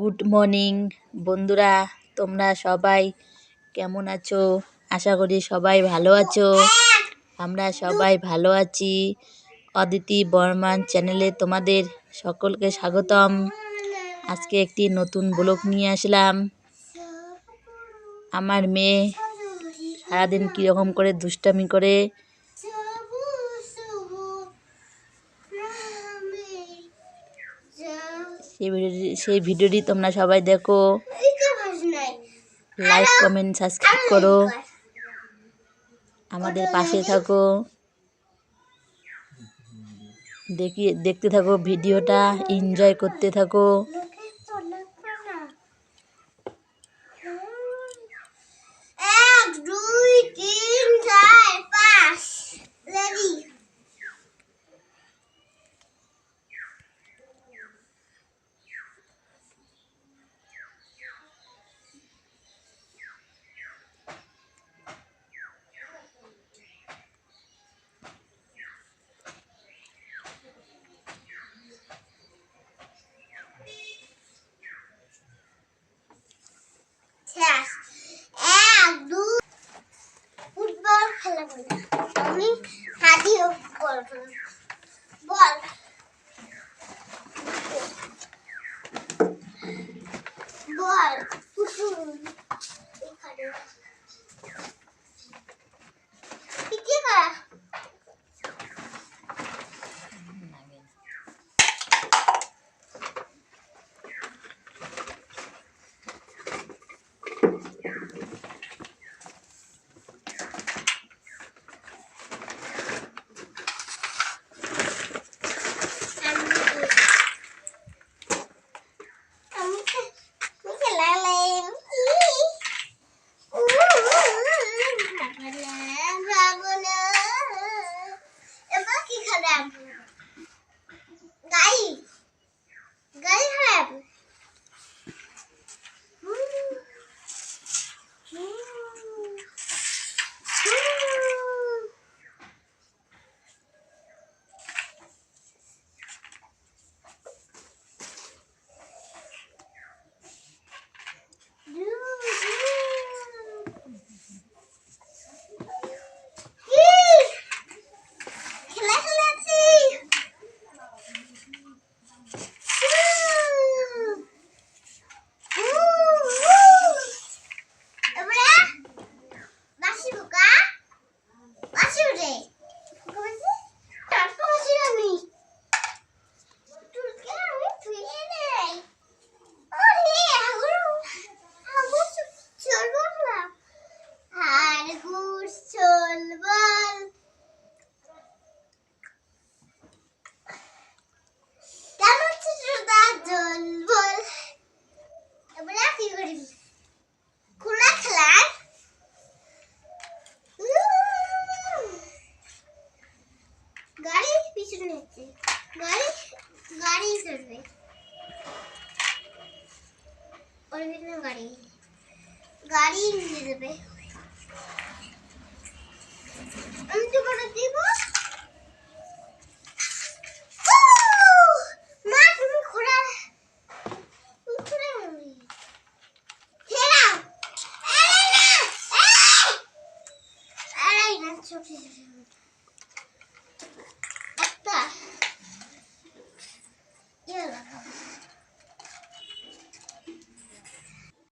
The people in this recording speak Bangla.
Good morning. বন্ধুরা, তোমরা সবাই কেমন আছো? আশা করি সবাই ভালো আছো। আমরা সবাই ভালো আছি। অদিতি বর্মান চ্যানেলে তোমাদের সকলকে স্বাগতম। আজকে একটি নতুন ব্লগ নিয়ে আসলাম। আমার মেয়ে সারাদিন কীরকম করে দুষ্টামি করে সেই ভিডিওটি সেই ভিডিওটি তোমরা সবাই দেখো। লাইক কমেন্ট সাবস্ক্রাইব করো। আমাদের পাশে থাকো। দেখি দেখতে থাকো ভিডিওটা এনজয় করতে থাকো। হাতিও বল। বল পিছনে হচ্ছে গাড়ি গাড়ি চলবে ওর ভিতরে গাড়ি গাড়ি নিয়ে যাবে আমি তো করে দিব উহ! মা